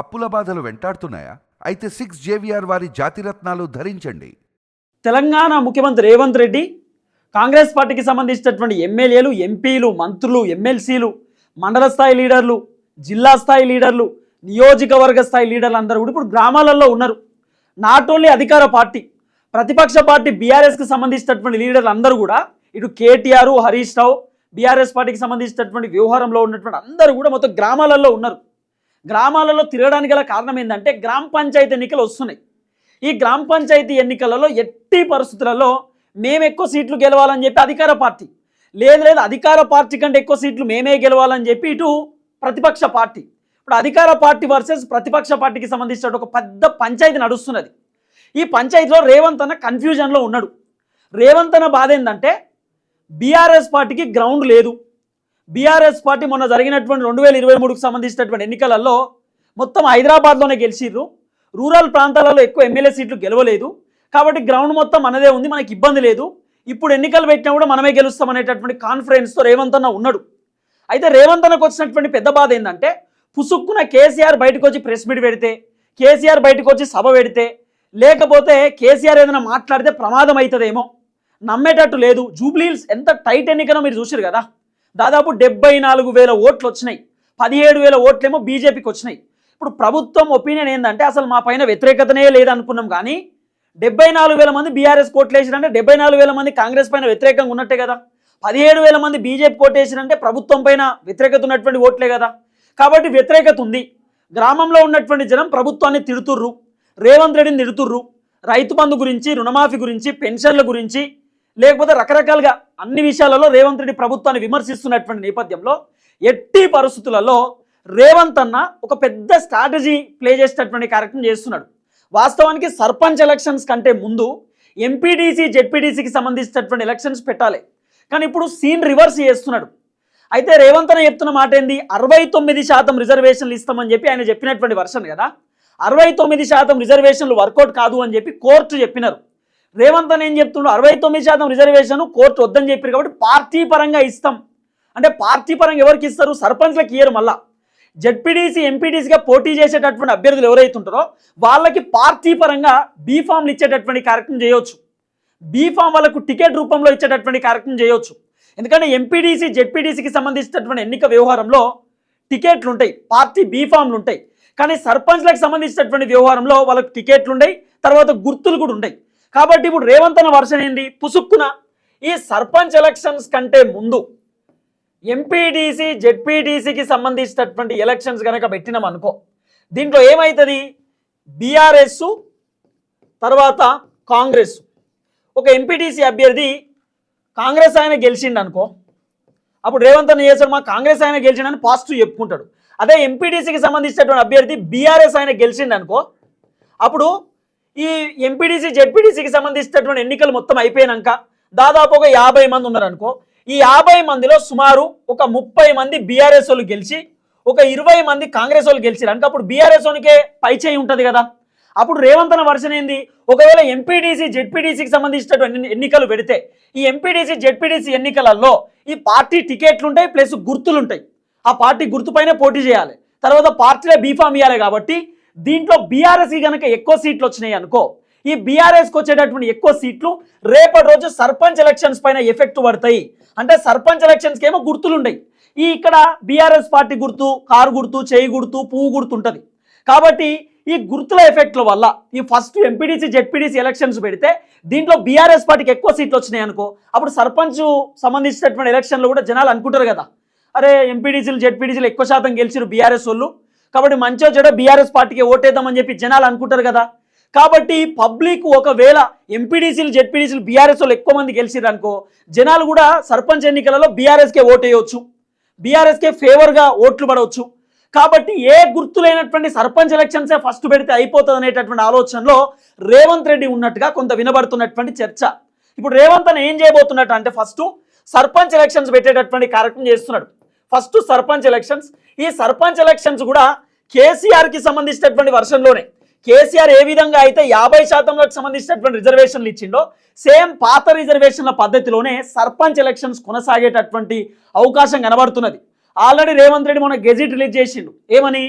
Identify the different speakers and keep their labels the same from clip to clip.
Speaker 1: అప్పుల బాధలు వెంటాడుతున్నాయా? అయితే సిక్స్ జేవిఆర్ వారి జాతిరత్నాలు ధరించండి.
Speaker 2: తెలంగాణ ముఖ్యమంత్రి రేవంత్ రెడ్డి కాంగ్రెస్ పార్టీకి సంబంధించినటువంటి ఎమ్మెల్యేలు ఎంపీలు మంత్రులు ఎమ్మెల్సీలు మండల స్థాయి లీడర్లు జిల్లా స్థాయి లీడర్లు నియోజకవర్గ స్థాయి లీడర్లు అందరూ కూడా ఇప్పుడు గ్రామాలలో ఉన్నారు. నాట్ ఓన్లీ అధికార పార్టీ ప్రతిపక్ష పార్టీ బీఆర్ఎస్కి సంబంధించినటువంటి లీడర్లు అందరూ కూడా ఇటు కేటీఆర్ హరీష్ రావు బీఆర్ఎస్ పార్టీకి సంబంధించినటువంటి వ్యవహారంలో ఉన్నటువంటి అందరూ కూడా మొత్తం గ్రామాలలో ఉన్నారు. గ్రామాలలో తిరగడానికి గల కారణం ఏంటంటే గ్రామ పంచాయతీ ఎన్నికలు వస్తున్నాయి. ఈ గ్రామ పంచాయతీ ఎన్నికలలో ఎట్టి పరిస్థితులలో మేము ఎక్కువ సీట్లు గెలవాలని చెప్పి అధికార పార్టీ. లేదు లేదు అధికార పార్టీ కంటే ఎక్కువ సీట్లు మేమే గెలవాలని చెప్పి ఇటు ప్రతిపక్ష పార్టీ. ఇప్పుడు అధికార పార్టీ వర్సెస్ ప్రతిపక్ష పార్టీకి సంబంధించిన ఒక పెద్ద పంచాయతీ నడుస్తున్నది. ఈ పంచాయతీలో రేవంత్ అన్న కన్ఫ్యూజన్లో ఉన్నాడు. రేవంత్ అన్న బాధ ఏంటంటే బీఆర్ఎస్ పార్టీకి గ్రౌండ్ లేదు. బీఆర్ఎస్ పార్టీ మొన్న జరిగినటువంటి రెండు వేల ఇరవై మూడుకు సంబంధించినటువంటి ఎన్నికలలో మొత్తం హైదరాబాద్లోనే గెలిచిర్రు. రూరల్ ప్రాంతాలలో ఎక్కువ ఎమ్మెల్యే సీట్లు గెలవలేదు. కాబట్టి గ్రౌండ్ మొత్తం మనదే ఉంది మనకి ఇబ్బంది లేదు. ఇప్పుడు ఎన్నికలు పెట్టినా కూడా మనమే గెలుస్తాం అనేటటువంటి కాన్ఫిడెన్స్తో రేవంత్ అన్న ఉన్నాడు. అయితే రేవంత్ అన్నకు వచ్చినటువంటి పెద్ద బాధ ఏంటంటే పుసుక్కున కేసీఆర్ బయటకు వచ్చి ప్రెస్ మీట్ పెడితే కేసీఆర్ బయటకు వచ్చి సభ పెడితే లేకపోతే కేసీఆర్ ఏదైనా మాట్లాడితే ప్రమాదం అవుతుందేమో నమ్మేటట్టు లేదు. జూబ్లీల్స్ ఎంత టైట్ ఎన్నికనో మీరు చూసారు కదా. దాదాపు డెబ్బై నాలుగు వేల ఓట్లు వచ్చినాయి. పదిహేడు వేల ఓట్లేమో బీజేపీకి వచ్చినాయి. ఇప్పుడు ప్రభుత్వం ఒపీనియన్ ఏంటంటే అసలు మా పైన వ్యతిరేకతనే లేదనుకున్నాం కానీ డెబ్బై నాలుగు వేల మంది బీఆర్ఎస్ కోట్లు వేసిరంటే డెబ్బై నాలుగు వేల మంది కాంగ్రెస్ పైన వ్యతిరేకంగా ఉన్నట్టే కదా. పదిహేడు వేల మంది బీజేపీ కోట్ వేసిరంటే ప్రభుత్వం పైన వ్యతిరేకత ఉన్నటువంటి ఓట్లే కదా. కాబట్టి వ్యతిరేకత ఉంది. గ్రామంలో ఉన్నటువంటి జనం ప్రభుత్వాన్ని తిడుతుర్రు. రేవంత్ రెడ్డిని తిడుతుర్రు. రైతు బంధు గురించి రుణమాఫీ గురించి పెన్షన్ల గురించి లేకపోతే రకరకాలుగా అన్ని విషయాలలో రేవంత్ రెడ్డి ప్రభుత్వాన్ని విమర్శిస్తున్నటువంటి నేపథ్యంలో ఎట్టి పరిస్థితులలో రేవంత్ అన్న ఒక పెద్ద స్ట్రాటజీ ప్లే చేసేటటువంటి కార్యక్రమం చేస్తున్నాడు. వాస్తవానికి సర్పంచ్ ఎలక్షన్స్ కంటే ముందు ఎంపీడీసీ జెడ్పీడీసీకి సంబంధించినటువంటి ఎలక్షన్స్ పెట్టాలి. కానీ ఇప్పుడు సీన్ రివర్స్ చేస్తున్నాడు. అయితే రేవంత్ అన్న చెప్తున్న మాట ఏంది? అరవై తొమ్మిది శాతం రిజర్వేషన్లు ఇస్తామని చెప్పి ఆయన చెప్పినటువంటి వర్షన్ కదా. అరవై తొమ్మిది శాతం రిజర్వేషన్లు వర్కౌట్ కాదు అని చెప్పి కోర్టు చెప్పినారు. రేవంత్ అని ఏం చెప్తుండో అరవై తొమ్మిది శాతం రిజర్వేషన్ కోర్టు వద్దని చెప్పారు కాబట్టి పార్టీ పరంగా ఇస్తాం. అంటే పార్టీ పరంగా ఎవరికి ఇస్తారు? సర్పంచ్లకు ఇయ్యరు మళ్ళా. జెడ్పీడీసీ ఎంపీటీసీగా పోటీ చేసేటటువంటి అభ్యర్థులు ఎవరైతే ఉంటారో వాళ్ళకి పార్టీ పరంగా బీఫామ్లు ఇచ్చేటటువంటి కార్యక్రమం చేయొచ్చు. బీఫామ్ వాళ్ళకు టికెట్ రూపంలో ఇచ్చేటటువంటి కార్యక్రమం చేయొచ్చు. ఎందుకంటే ఎంపీడీసీ జెడ్పీడీసీకి సంబంధించినటువంటి ఎన్నిక వ్యవహారంలో టికెట్లు ఉంటాయి. పార్టీ బీఫామ్లు ఉంటాయి. కానీ సర్పంచ్లకు సంబంధించినటువంటి వ్యవహారంలో వాళ్ళకు టికెట్లు ఉన్నాయి తర్వాత గుర్తులు కూడా ఉంటాయి. కాబట్టి ఇప్పుడు రేవంత్ అన్న వర్షన్ ఏంటి? పుసుక్కున. ఈ సర్పంచ్ ఎలక్షన్స్ కంటే ముందు ఎంపీడీసీ జెడ్పీడీసీకి సంబంధించినటువంటి ఎలక్షన్స్ కనుక పెట్టినాం అనుకో దీంట్లో ఏమవుతుంది బీఆర్ఎస్ తర్వాత కాంగ్రెస్. ఒక ఎంపీటీసీ అభ్యర్థి కాంగ్రెస్ ఆయన గెలిచిండు అనుకో అప్పుడు రేవంత్ అన్న చేశాడు మా కాంగ్రెస్ ఆయన గెలిచిండని పాజిటివ్ చెప్పుకుంటాడు. అదే ఎంపీటీసీకి సంబంధించినటువంటి అభ్యర్థి బీఆర్ఎస్ ఆయన గెలిచిండు అనుకో అప్పుడు ఈ ఎంపీడీసీ జెడ్పీడీసీకి సంబంధించినటువంటి ఎన్నికలు మొత్తం అయిపోయినాక దాదాపు ఒక యాభై మంది ఉన్నారు అనుకో ఈ యాభై మందిలో సుమారు ఒక ముప్పై మంది బీఆర్ఎస్ వాళ్ళు గెలిచి ఒక ఇరవై మంది కాంగ్రెస్ వాళ్ళు గెలిచారు అంటే అప్పుడు బీఆర్ఎస్ వాళ్ళకే పై చేయి ఉంటుంది కదా. అప్పుడు రేవంత్ అన్న వర్షన్ ఏంది? ఒకవేళ ఎంపీడీసీ జెడ్పీడీసీకి సంబంధించినటువంటి ఎన్నికలు పెడితే ఈ ఎంపీడీసీ జెడ్పీడీసీ ఎన్నికలలో ఈ పార్టీ టికెట్లు ఉంటాయి ప్లస్ గుర్తులు ఉంటాయి ఆ పార్టీ గుర్తుపైనే పోటీ చేయాలి. తర్వాత పార్టీలో బీఫామ్ ఇవ్వాలి కాబట్టి దీంట్లో బీఆర్ఎస్ కనుక ఎక్కువ సీట్లు వచ్చినాయి అనుకో ఈ బీఆర్ఎస్కి వచ్చేటటువంటి ఎక్కువ సీట్లు రేపటి రోజు సర్పంచ్ ఎలక్షన్స్ పైన ఎఫెక్ట్ పడతాయి. అంటే సర్పంచ్ ఎలక్షన్స్కి ఏమో గుర్తులు ఈ ఇక్కడ బీఆర్ఎస్ పార్టీ గుర్తు కారు గుర్తు చేయి గుర్తు పువ్వు గుర్తు ఉంటుంది. కాబట్టి ఈ గుర్తుల ఎఫెక్ట్ల వల్ల ఈ ఫస్ట్ ఎంపీడీసీ జెడ్పీడీసీ ఎలక్షన్స్ పెడితే దీంట్లో బీఆర్ఎస్ పార్టీకి ఎక్కువ సీట్లు వచ్చినాయి అనుకో అప్పుడు సర్పంచ్ సంబంధించినటువంటి ఎలక్షన్లు కూడా జనాలు అనుకుంటారు కదా. అరే ఎంపీడీసీలు జెడ్పీడీసీలు ఎక్కువ శాతం గెలిచిరు బీఆర్ఎస్ వాళ్ళు. కాబట్టి మంచిగా చెడో బీఆర్ఎస్ పార్టీకి ఓటేద్దామని చెప్పి జనాలు అనుకుంటారు కదా. కాబట్టి పబ్లిక్ ఒకవేళ ఎంపీడీసీలు జెడ్పీడీసీలు బీఆర్ఎస్ వాళ్ళు ఎక్కువ మంది గెలిచిరు అనుకో జనాలు కూడా సర్పంచ్ ఎన్నికలలో బీఆర్ఎస్కే ఓటేయవచ్చు బీఆర్ఎస్కే ఫేవర్గా ఓట్లు పడవచ్చు కాబట్టి ఏ గుర్తులైనటువంటి సర్పంచ్ ఎలక్షన్సే ఫస్ట్ పెడితే అయిపోతుంది అనేటటువంటి ఆలోచనలో రేవంత్ రెడ్డి ఉన్నట్టుగా కొంత వినబడుతున్నటువంటి చర్చ. ఇప్పుడు రేవంత్ అని ఏం చేయబోతున్నట్టు అంటే ఫస్ట్ సర్పంచ్ ఎలక్షన్స్ పెట్టేటటువంటి కార్యక్రమం చేస్తున్నాడు. ఫస్ట్ సర్పంచ్ ఎలక్షన్స్ ఈ సర్పంచ్ ఎలక్షన్స్ కూడా కేసీఆర్కి సంబంధించినటువంటి వర్షంలోనే. కేసీఆర్ ఏ విధంగా అయితే యాభై శాతంలోకి సంబంధించినటువంటి రిజర్వేషన్లు ఇచ్చిండో సేమ్ పాత రిజర్వేషన్ల పద్ధతిలోనే సర్పంచ్ ఎలక్షన్స్ కొనసాగేటటువంటి అవకాశం కనబడుతున్నది. ఆల్రెడీ రేవంత్ రెడ్డి మొన్న గెజిట్ రిలీజ్ చేసిండు. ఏమని?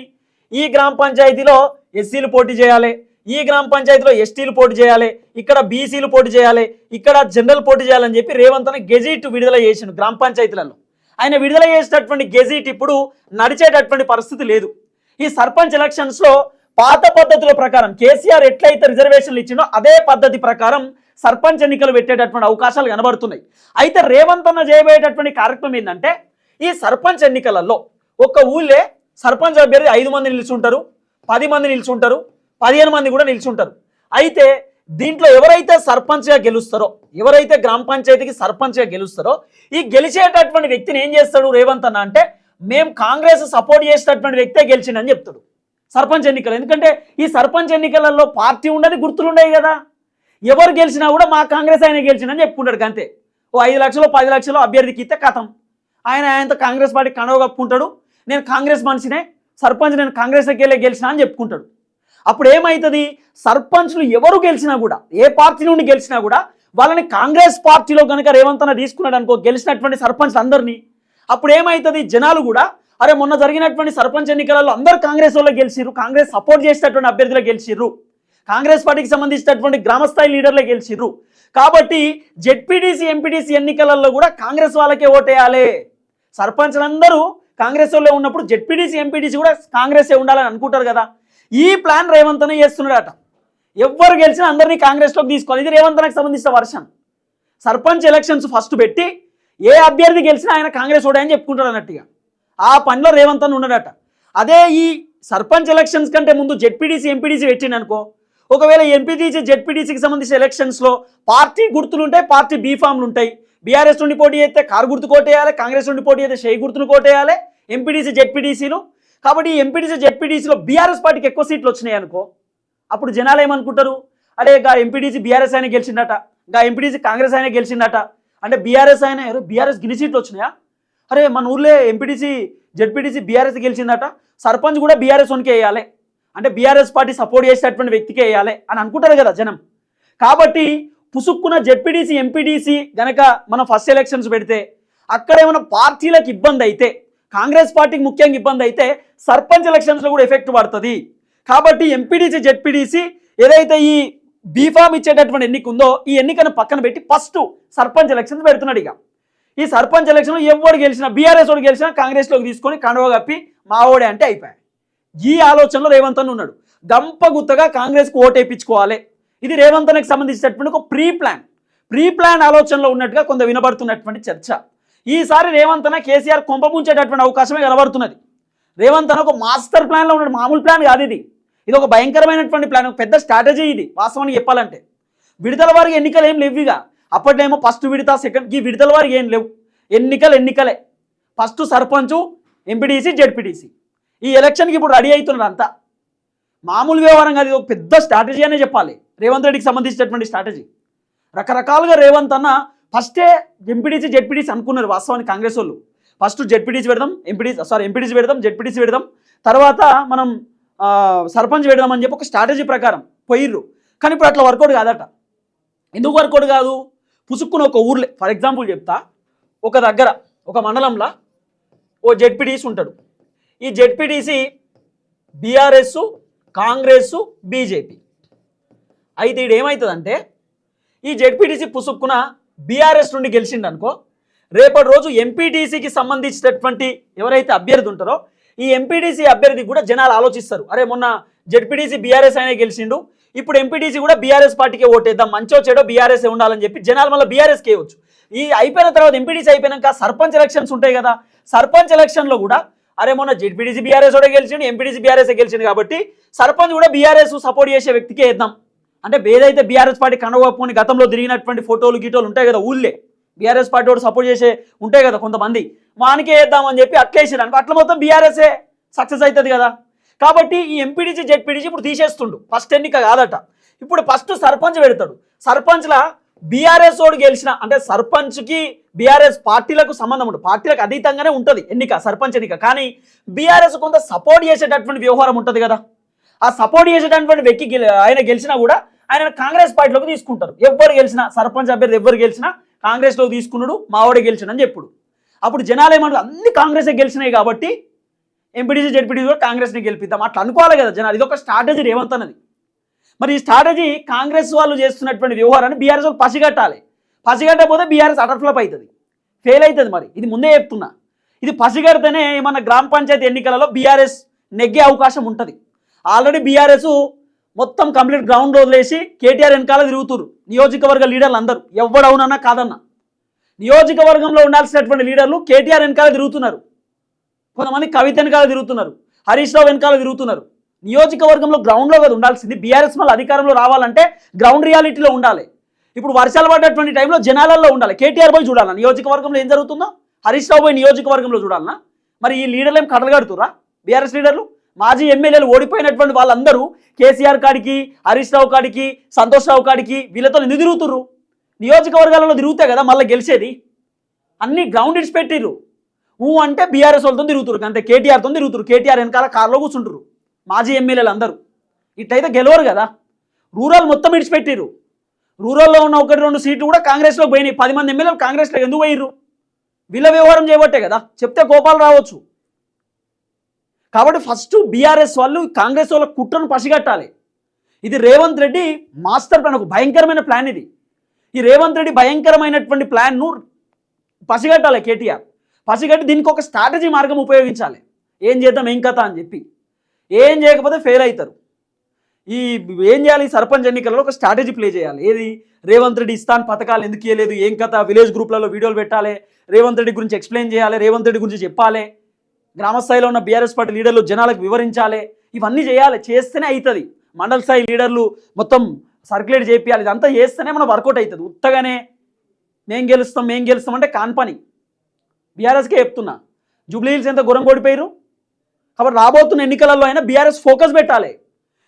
Speaker 2: ఈ గ్రామ పంచాయతీలో ఎస్సీలు పోటీ చేయాలి ఈ గ్రామ పంచాయతీలో ఎస్టీలు పోటీ చేయాలి ఇక్కడ బీసీలు పోటీ చేయాలి ఇక్కడ జనరల్ పోటీ చేయాలని చెప్పి రేవంత్ అనే గెజిట్ విడుదల చేసిండు గ్రామ పంచాయతీలలో. ఆయన విడుదల చేసేటటువంటి గెజిట్ ఇప్పుడు నడిచేటటువంటి పరిస్థితి లేదు. ఈ సర్పంచ్ ఎలక్షన్స్లో పాత పద్ధతుల ప్రకారం కేసీఆర్ ఎట్లయితే రిజర్వేషన్లు ఇచ్చినో అదే పద్ధతి ప్రకారం సర్పంచ్ ఎన్నికలు పెట్టేటటువంటి అవకాశాలు కనబడుతున్నాయి. అయితే రేవంత్ అన్న చేయబోయేటటువంటి కార్యక్రమం ఏంటంటే ఈ సర్పంచ్ ఎన్నికలలో ఒక్క ఊళ్ళే సర్పంచ్ అభ్యర్థి ఐదు మంది నిల్చుంటారు పది మంది నిల్చుంటారు పదిహేను మంది కూడా నిల్చుంటారు. అయితే దీంట్లో ఎవరైతే సర్పంచ్గా గెలుస్తారో ఎవరైతే గ్రామ పంచాయతీకి సర్పంచ్గా గెలుస్తారో ఈ గెలిచేటటువంటి వ్యక్తిని ఏం చేస్తాడు రేవంత్ అన్న అంటే మేము కాంగ్రెస్ సపోర్ట్ చేసేటటువంటి వ్యక్తే గెలిచిండని చెప్తాడు. సర్పంచ్ ఎన్నికలు. ఎందుకంటే ఈ సర్పంచ్ ఎన్నికలలో పార్టీ ఉండని గుర్తులు ఉన్నాయి కదా. ఎవరు గెలిచినా కూడా మా కాంగ్రెస్ ఆయన గెలిచిండని చెప్పుకుంటాడు అంతే. ఓ ఐదు లక్షలు పది లక్షలు అభ్యర్థికి ఇస్తే కథం. ఆయన ఆయనతో కాంగ్రెస్ పార్టీ కనవ కప్పుకుంటాడు. నేను కాంగ్రెస్ మనిషినే సర్పంచ్ నేను కాంగ్రెస్కి వెళ్ళే గెలిచినా అని చెప్పుకుంటాడు. అప్పుడు ఏమవుతుంది సర్పంచ్లు ఎవరు గెలిచినా కూడా ఏ పార్టీ నుండి గెలిచినా కూడా వాళ్ళని కాంగ్రెస్ పార్టీలో కనుక రేవంత్ అన్న తీసుకున్నాడు అనుకో గెలిచినటువంటి సర్పంచ్ అందరినీ అప్పుడు ఏమవుతుంది జనాలు కూడా అరే మొన్న జరిగినటువంటి సర్పంచ్ ఎన్నికలలో అందరు కాంగ్రెస్ వాళ్ళు గెలిచిర్రు కాంగ్రెస్ సపోర్ట్ చేసినటువంటి అభ్యర్థులు గెలిచిర్రు కాంగ్రెస్ పార్టీకి సంబంధించినటువంటి గ్రామస్థాయి లీడర్లే గెలిచిర్రు. కాబట్టి జెడ్పీటీసీ ఎంపీటీసీ ఎన్నికలలో కూడా కాంగ్రెస్ వాళ్ళకే ఓటేయాలి. సర్పంచ్లందరూ కాంగ్రెస్ వాళ్ళే ఉన్నప్పుడు జెడ్పీటీసీ ఎంపీటీసీ కూడా కాంగ్రెసే ఉండాలని అనుకుంటారు కదా. ఈ ప్లాన్ రేవంత్ అనే చేస్తున్నాడట. ఎవరు గెలిచినా అందరినీ కాంగ్రెస్లోకి తీసుకోవాలి. ఇది రేవంత్ అన్నకు సంబంధించిన వర్షన్. సర్పంచ్ ఎలక్షన్స్ ఫస్ట్ పెట్టి ఏ అభ్యర్థి గెలిచినా ఆయన కాంగ్రెస్ ఓడే అని చెప్పుకుంటాడు అన్నట్టుగా. ఆ పనిలో రేవంత్ అని ఉన్నాడట అదే ఈ సర్పంచ్ ఎలక్షన్స్ కంటే ముందు జెడ్పీడీసీ ఎంపీడీసీ పెట్టిండు అనుకో. ఒకవేళ ఎంపీటీసీ జెడ్పీటీసీకి సంబంధించిన ఎలక్షన్స్లో పార్టీ గుర్తులు ఉంటాయి పార్టీ బీఫామ్లు ఉంటాయి. బీఆర్ఎస్ నుండి పోటీ చేస్తే కారు గుర్తు కోటేయాలి కాంగ్రెస్ నుండి పోటీ చేస్తే షేయి గుర్తును కోటేయాలి ఎంపీటీసీ జెడ్పీటీసీలు కాబట్టి ఈ ఎంపీటీసీ జెడ్పీటీసీలో బీఆర్ఎస్ పార్టీకి ఎక్కువ సీట్లు వచ్చినాయి అనుకో అప్పుడు జనాలు ఏమనుకుంటారు? అరే గా ఎంపీటీసీ బీఆర్ఎస్ ఆయన గెలిచిండట గా ఎంపీటీసీ కాంగ్రెస్ ఆయన గెలిచిండట అంటే బీఆర్ఎస్ ఆయన ఎవరు బీఆర్ఎస్ గిని సీట్లు వచ్చినాయా? అరే మన ఊర్లో ఎంపీటీసీ జెడ్పీటీసీ బీఆర్ఎస్ గెలిచిందట సర్పంచ్ కూడా బీఆర్ఎస్ వన్కే వేయాలి. అంటే బీఆర్ఎస్ పార్టీ సపోర్ట్ చేసేటటువంటి వ్యక్తికే వేయాలి అని అనుకుంటారు కదా జనం. కాబట్టి పుసుక్కున్న జెడ్పీటీసీ ఎంపీటీసీ గనక మనం ఫస్ట్ ఎలక్షన్స్ పెడితే అక్కడ ఏమైనా పార్టీలకు ఇబ్బంది అయితే కాంగ్రెస్ పార్టీకి ముఖ్యంగా ఇబ్బంది అయితే సర్పంచ్ ఎలక్షన్స్లో కూడా ఎఫెక్ట్ పడుతుంది. కాబట్టి ఎంపీడీసీ జెడ్పీడీసీ ఏదైతే ఈ బీఫామ్ ఇచ్చేటటువంటి ఎన్నిక ఉందో ఈ ఎన్నికను పక్కన పెట్టి ఫస్ట్ సర్పంచ్ ఎలక్షన్స్ పెడుతున్నాడు ఇక. ఈ సర్పంచ్ ఎలక్షన్లో ఎవరు గెలిచినా బీఆర్ఎస్ వాడు గెలిచినా కాంగ్రెస్లోకి తీసుకొని కండువ కప్పి మావోడే అంటే అయిపోయాయి. ఈ ఆలోచనలో రేవంత్ అన్న ఉన్నాడు. గంపగుత్తగా కాంగ్రెస్కి ఓటేపించుకోవాలి ఇది రేవంత్ అన్నకి సంబంధించినటువంటి ఒక ప్రీ ప్లాన్ ప్రీ ప్లాన్ ఆలోచనలో ఉన్నట్టుగా కొంత వినబడుతున్నటువంటి చర్చ. ఈసారి రేవంత్ అన్న కేసీఆర్ కొంపముంచేటటువంటి అవకాశమే కనబడుతున్నది. రేవంత్ అన్న ఒక మాస్టర్ ప్లాన్లో ఉన్న మామూలు ప్లాన్ కాదు ఇది. ఇది ఒక భయంకరమైనటువంటి ప్లాన్ ఒక పెద్ద స్ట్రాటజీ ఇది వాస్తవానికి చెప్పాలంటే. విడతల వారికి ఎన్నికలు ఏం లేవు ఇక. అప్పట్లో ఏమో ఫస్ట్ విడత సెకండ్ ఈ విడతల వారికి ఏం లేవు. ఎన్నికలు ఎన్నికలే. First sarpanch MPTC ZPTC. ఈ ఎలక్షన్కి ఇప్పుడు రెడీ అవుతున్నారు అంతా మామూలు వ్యవహారం కాదు ఇది ఒక పెద్ద స్ట్రాటజీ అనే చెప్పాలి. రేవంత్ రెడ్డికి సంబంధించినటువంటి స్ట్రాటజీ. రకరకాలుగా రేవంత్ అన్న ఫస్టే ఎంపీడీసీ జెడ్పీడీసీ అనుకున్నారు వాస్తవానికి కాంగ్రెస్ వాళ్ళు. ఫస్ట్ జెడ్పీడీసీ పెడదాం ఎంపీడీసీ సారీ ఎంపీడీసీ పెడదాం జెడ్పీడీసీ పెడదాం తర్వాత మనం సర్పంచ్ పెడదాం అని చెప్పి ఒక స్ట్రాటజీ ప్రకారం పోయిర్రు. కానీ ఇప్పుడు అట్లా వర్కౌట్ కాదట. ఎందుకు వర్కౌట్ కాదు? పుసుక్కున ఒక ఊర్లే. ఫర్ ఎగ్జాంపుల్ చెప్తా. ఒక దగ్గర ఒక మండలంలో ఓ జెడ్పీడీసీ ఉంటాడు. ఈ జెడ్పీడీసీ బీఆర్ఎస్ కాంగ్రెస్ బీజేపీ. అయితే ఇడేమవుతుందంటే ఏమవుతుందంటే ఈ జెడ్పీటీసీ పుసుక్కున బీఆర్ఎస్ నుండి గెలిచిండు అనుకో రేపటి రోజు ఎంపీటీసీకి సంబంధించినటువంటి ఎవరైతే అభ్యర్థి ఉంటారో ఈ ఎంపీటీసీ అభ్యర్థి కూడా జనాలు ఆలోచిస్తారు. అరే మొన్న జడ్పీటీసీ బీఆర్ఎస్ అయినా గెలిచిండు. ఇప్పుడు ఎంపీటీసీ కూడా బీఆర్ఎస్ పార్టీకి ఓటేద్దాం. మంచో చెడో బీఆర్ఎస్ ఉండాలని చెప్పి జనాలు మళ్ళీ బీఆర్ఎస్ కేయవచ్చు ఈ అయిపోయిన తర్వాత ఎంపీటీసీ అయిపోయినాక సర్పంచ్ ఎలక్షన్స్ ఉంటాయి కదా సర్పంచ్ ఎలక్షన్లో కూడా అరే మొన్న జడ్పీటీసీ బీఆర్ఎస్ కూడా గెలిచిండు ఎంపీటీసీ బీఆర్ఎస్ గెలిచింది కాబట్టి సర్పంచ్ కూడా బీఆర్ఎస్ సపోర్ట్ చేసే వ్యక్తికే వేద్దాం. అంటే ఏదైతే బీఆర్ఎస్ పార్టీ కండగొప్పుకొని గతంలో తిరిగినటువంటి ఫోటోలు గీటోలు ఉంటాయి కదా ఊళ్ళే. బీఆర్ఎస్ పార్టీ వాడు సపోర్ట్ చేసే ఉంటాయి కదా కొంతమంది. వానికే వేద్దామని చెప్పి అట్లేసారు అనుకో అట్ల మొత్తం బీఆర్ఎస్ఏ సక్సెస్ అవుతుంది కదా. కాబట్టి ఈ ఎంపీడీసీ జెడ్పీడీసీ ఇప్పుడు తీసేస్తుండు. ఫస్ట్ ఎన్నిక కాదట. ఇప్పుడు ఫస్ట్ సర్పంచ్ పెడతాడు. సర్పంచ్లా బీఆర్ఎస్ ఓడు గెలిచిన అంటే సర్పంచ్కి బీఆర్ఎస్ పార్టీలకు సంబంధం ఉంటుంది పార్టీలకు అతీతంగానే ఉంటుంది ఎన్నిక సర్పంచ్ ఎన్నిక. కానీ బీఆర్ఎస్ కొంత సపోర్ట్ చేసేటటువంటి వ్యవహారం ఉంటుంది కదా. ఆ సపోర్ట్ చేసేటటువంటి వ్యక్తి ఆయన గెలిచినా కూడా ఆయన కాంగ్రెస్ పార్టీలోకి తీసుకుంటారు. ఎవరు గెలిచినా సర్పంచ్ అభ్యర్థి ఎవరు గెలిచినా కాంగ్రెస్లోకి తీసుకున్నాడు మావాడే గెలిచిన అని చెప్పుడు. అప్పుడు జనాలు ఏమంటారు అన్ని కాంగ్రెసే గెలిచినాయి కాబట్టి ఎంపీటీసీ జెడ్పీటీసీ కూడా కాంగ్రెస్ని గెలిపిద్దాం. అట్లా అనుకోవాలి కదా జనాలు ఇది ఒక స్ట్రాటజీ రేవంత్ అన్నది. మరి ఈ స్ట్రాటజీ కాంగ్రెస్ వాళ్ళు చేస్తున్నటువంటి వ్యవహారాన్ని బీఆర్ఎస్ వాళ్ళు పసిగట్టాలి. పసిగట్టకపోతే బీఆర్ఎస్ అటర్ఫ్లప్ అవుతుంది. ఫెయిల్ అవుతుంది మరి. ఇది ముందే చెప్తున్నా. ఇది పసిగడితేనే మన గ్రామ పంచాయతీ ఎన్నికలలో బీఆర్ఎస్ నెగ్గే అవకాశం ఉంటుంది. ఆల్రెడీ బీఆర్ఎస్ మొత్తం కంప్లీట్ గ్రౌండ్ వదిలేసి కేటీఆర్ వెనకాల తిరుగుతురు నియోజకవర్గ లీడర్లు అందరూ. ఎవడవునన్నా కాదన్నా. నియోజకవర్గంలో ఉండాల్సినటువంటి లీడర్లు కేటీఆర్ వెనకాల తిరుగుతున్నారు. కొంతమంది కవిత వెనకాల తిరుగుతున్నారు. హరీష్ రావు వెనకాల తిరుగుతున్నారు. నియోజకవర్గంలో గ్రౌండ్లో కదా ఉండాల్సింది. బీఆర్ఎస్ మళ్ళీ అధికారంలో రావాలంటే గ్రౌండ్ రియాలిటీలో ఉండాలి. ఇప్పుడు వర్షాలు పడ్డటువంటి టైంలో జనాలలో ఉండాలి. కేటీఆర్ పోయి చూడాలన్నా నియోజకవర్గంలో ఏం జరుగుతుందో? హరీష్ రావు పోయి నియోజకవర్గంలో చూడాలన్నా మరి ఈ లీడర్లు ఏం కడలు కడుతురా బీఆర్ఎస్ లీడర్లు? మాజీ ఎమ్మెల్యేలు ఓడిపోయినటువంటి వాళ్ళందరూ కేసీఆర్ కాడికి హరీష్ రావు కాడికి సంతోష్ రావు కాడికి వీళ్ళతో ఎందుకు తిరుగుతుర్రు. నియోజకవర్గాలలో తిరుగుతే కదా మళ్ళీ గెలిచేది. అన్ని గ్రౌండ్ ఇడ్స్ పెట్టిర్రు. ఊ అంటే బీఆర్ఎస్ వాళ్ళతో తిరుగుతురు అంతే కేటీఆర్తో తిరుగుతురు కేటీఆర్ వెనకాల కారులో కూర్చుంటారు మాజీ ఎమ్మెల్యేలు అందరూ. ఇట్లయితే గెలవరు కదా. రూరల్ మొత్తం ఇడిచిపెట్టిరు రూరల్లో ఉన్న ఒకటి రెండు సీట్లు కూడా కాంగ్రెస్లో పోయినాయి. పది మంది ఎమ్మెల్యేలు కాంగ్రెస్లో ఎందుకు పోయిర్రు? వీళ్ళ వ్యవహారం చేయబట్టే కదా. చెప్తే కోపాలు రావచ్చు. కాబట్టి ఫస్ట్ బీఆర్ఎస్ వాళ్ళు కాంగ్రెస్ వాళ్ళ కుట్రను పసిగట్టాలి. ఇది రేవంత్ రెడ్డి మాస్టర్ ప్లాన్ ఒక భయంకరమైన ప్లాన్ ఇది. ఈ రేవంత్ రెడ్డి భయంకరమైనటువంటి ప్లాన్ను పసిగట్టాలి కేటీఆర్. పసిగట్టి దీనికి ఒక స్ట్రాటజీ మార్గం ఉపయోగించాలి. ఏం చేద్దాం ఏం కథ అని చెప్పి. ఏం చేయకపోతే ఫెయిల్ అవుతారు. ఈ ఏం చేయాలి ఈ సర్పంచ్ ఎన్నికలలో ఒక స్ట్రాటజీ ప్లే చేయాలి. ఏది? రేవంత్ రెడ్డి ఇస్తాన్ పథకాలు ఎందుకు ఇవ్వలేదు ఏం కథ? విలేజ్ గ్రూప్లలో వీడియోలు పెట్టాలి. రేవంత్ రెడ్డి గురించి ఎక్స్ప్లెయిన్ చేయాలి. రేవంత్ రెడ్డి గురించి చెప్పాలి. గ్రామస్థాయిలో ఉన్న బీఆర్ఎస్ పార్టీ లీడర్లు జనాలకు వివరించాలి. ఇవన్నీ చేయాలి. చేస్తేనే అవుతుంది మండల స్థాయి లీడర్లు మొత్తం సర్క్యులేట్ చేయాలి ఇదంతా చేస్తేనే మనం వర్కౌట్ అవుతుంది ఉత్తగానే మేం గెలుస్తాం మేం గెలుస్తాం అంటే కాన్ పని. బీఆర్ఎస్కే చెప్తున్నా. జూబ్లీహిల్స్ ఎంత గురం కోడిపోయారు కాబట్టి రాబోతున్న ఎన్నికలలో అయినా బీఆర్ఎస్ ఫోకస్ పెట్టాలి.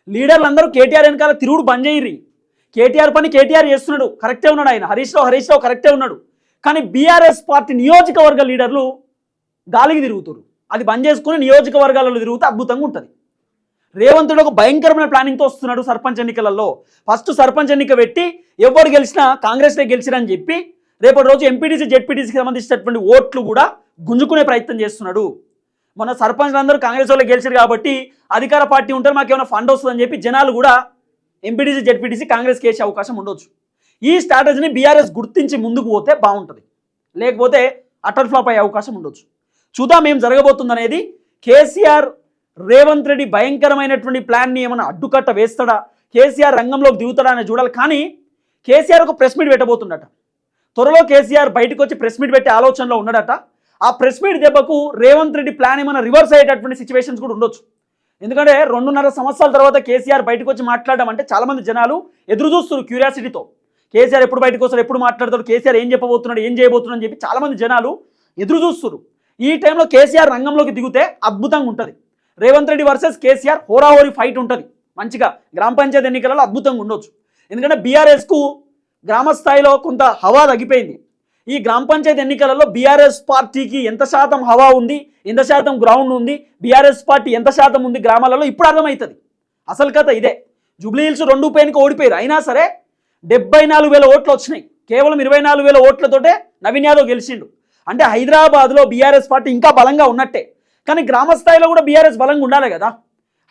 Speaker 2: లీడర్లు అందరూ కేటీఆర్ వెనకాల తిరుగుడు బంద్ చేయరు కేటీఆర్ పని కేటీఆర్ చేస్తున్నాడు. కరెక్టే ఉన్నాడు ఆయన. హరీష్ రావు హరీష్ రావు కరెక్టే ఉన్నాడు. కానీ బీఆర్ఎస్ పార్టీ నియోజకవర్గ లీడర్లు గాలికి తిరుగుతారు అది బంద్ చేసుకుని నియోజకవర్గాలలో తిరుగుతే అద్భుతంగా ఉంటుంది. రేవంతుడు ఒక భయంకరమైన ప్లానింగ్తో వస్తున్నాడు సర్పంచ్ ఎన్నికలలో. ఫస్ట్ సర్పంచ్ ఎన్నిక పెట్టి ఎవరు గెలిచినా కాంగ్రెస్లే గెలిచిరని చెప్పి రేపటి రోజు ఎంపీటీసీ జెడ్పీటీసీకి సంబంధించినటువంటి ఓట్లు కూడా గుంజుకునే ప్రయత్నం చేస్తున్నాడు. మన సర్పంచ్లందరూ కాంగ్రెస్ వాళ్ళు గెలిచారు కాబట్టి అధికార పార్టీ ఉంటే మాకు ఏమైనా ఫండ్ వస్తుందని చెప్పి జనాలు కూడా ఎంపీటీసీ జెడ్పీటీసీ కాంగ్రెస్కి వేసే అవకాశం ఉండొచ్చు. ఈ స్ట్రాటజీని బీఆర్ఎస్ గుర్తించి ముందుకు పోతే బాగుంటుంది. లేకపోతే అటర్ ఫ్లాప్ అయ్యే అవకాశం ఉండొచ్చు. చూద్దాం ఏం జరగబోతుంది అనేది కేసీఆర్ రేవంత్ రెడ్డి భయంకరమైనటువంటి ప్లాన్ని ఏమైనా అడ్డుకట్ట వేస్తాడా? కేసీఆర్ రంగంలోకి దిగుతాడా అని చూడాలి. కానీ కేసీఆర్ ఒక ప్రెస్ మీట్ పెట్టబోతుండట త్వరలో కేసీఆర్ బయటకు వచ్చి ప్రెస్ మీట్ పెట్టే ఆలోచనలో ఉన్నాడట. ఆ ప్రెస్ మీట్ దెబ్బకు రేవంత్ రెడ్డి ప్లాన్ ఏమైనా రివర్స్ అయ్యేటటువంటి సిచ్యువేషన్స్ కూడా ఉండొచ్చు. ఎందుకంటే రెండున్నర సంవత్సరాల తర్వాత కేసీఆర్ బయటకు వచ్చి మాట్లాడడం అంటే చాలామంది జనాలు ఎదురు చూస్తున్నారు క్యూరియాసిటీతో. కేసీఆర్ ఎప్పుడు బయటకు వస్తాడు ఎప్పుడు మాట్లాడతాడు కేసీఆర్ ఏం చెప్పబోతున్నాడు ఏం చేయబోతున్నాడు అని చెప్పి చాలామంది జనాలు ఎదురు చూస్తున్నారు ఈ టైంలో కేసీఆర్ రంగంలోకి దిగితే అద్భుతంగా ఉంటుంది. రేవంత్ రెడ్డి వర్సెస్ కేసీఆర్ హోరాహోరీ ఫైట్ ఉంటుంది. మంచిగా గ్రామ పంచాయతీ ఎన్నికలలో అద్భుతంగా ఉండొచ్చు. ఎందుకంటే బీఆర్ఎస్కు గ్రామ స్థాయిలో కొంత హవా తగ్గిపోయింది. ఈ గ్రామ పంచాయతీ ఎన్నికలలో బీఆర్ఎస్ పార్టీకి ఎంత శాతం హవా ఉంది ఎంత శాతం గ్రౌండ్ ఉంది బీఆర్ఎస్ పార్టీ ఎంత శాతం ఉంది గ్రామాలలో ఇప్పుడు అర్థమవుతుంది. అసలు కథ ఇదే. జూబ్లీ హిల్స్ రెండు ఉప ఓడిపోయారు. అయినా సరే డెబ్బై నాలుగు వేల ఓట్లు వచ్చినాయి. కేవలం ఇరవై నాలుగు వేల ఓట్లతోటే నవీన్ యాదవ్ గెలిచిండు. అంటే హైదరాబాద్లో బీఆర్ఎస్ పార్టీ ఇంకా బలంగా ఉన్నట్టే. కానీ గ్రామ స్థాయిలో కూడా బీఆర్ఎస్ బలంగా ఉండాలి కదా.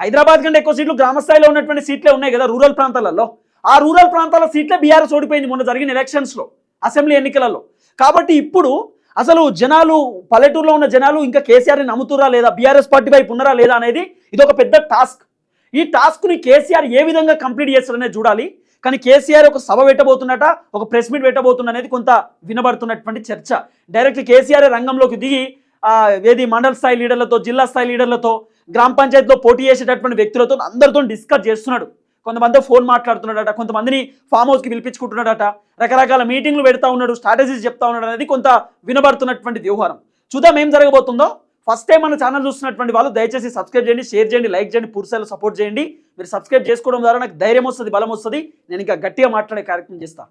Speaker 2: హైదరాబాద్ కంటే ఎక్కువ సీట్లు గ్రామ స్థాయిలో ఉన్నటువంటి సీట్లే ఉన్నాయి కదా రూరల్ ప్రాంతాలలో. ఆ రూరల్ ప్రాంతాల సీట్లే బీఆర్ఎస్ ఓడిపోయింది మొన్న జరిగిన ఎలక్షన్స్లో అసెంబ్లీ ఎన్నికలలో. కాబట్టి ఇప్పుడు అసలు జనాలు పల్లెటూరులో ఉన్న జనాలు ఇంకా కేసీఆర్ని నమ్ముతురా లేదా? బీఆర్ఎస్ పార్టీ వైపు ఉన్నారా లేదా అనేది ఇది ఒక పెద్ద టాస్క్. ఈ టాస్క్ని కేసీఆర్ ఏ విధంగా కంప్లీట్ చేస్తారనేది చూడాలి. కానీ కేసీఆర్ ఒక సభ పెట్టబోతున్నట ఒక ప్రెస్ మీట్ పెట్టబోతున్న అనేది కొంత వినబడుతున్నటువంటి చర్చ. డైరెక్ట్ కేసీఆర్ రంగంలోకి దిగి ఏది మండల స్థాయి లీడర్లతో జిల్లా స్థాయి లీడర్లతో గ్రామ పంచాయతీలో పోటీ చేసేటటువంటి వ్యక్తులతో అందరితో డిస్కస్ చేస్తున్నాడు. కొంతమంది ఫోన్ మాట్లాడుతున్నాడట కొంతమందిని ఫామ్ హౌస్కి పిలిపించుకుంటున్నాడట రకరకాల మీటింగ్లు పెడతా ఉన్నాడు స్ట్రాటజీస్ చెప్తా ఉన్నాడు అనేది కొంత వినబడుతున్నటువంటి వ్యవహారం చూద్దాం ఏం జరగబోతుందో. ఫస్ట్ టైం మన ఛానల్ చూస్తున్నటువంటి వాళ్ళు దయచేసి సబ్స్క్రైబ్ చేయండి షేర్ చేయండి లైక్ చేయండి పూర్తిస్థాయిలో సపోర్ట్ చేయండి. మీరు సబ్స్క్రైబ్ చేసుకోవడం ద్వారా నాకు ధైర్యం వస్తుంది బలం వస్తుంది. నేను ఇంకా గట్టిగా మాట్లాడే కార్యక్రమం చేస్తాను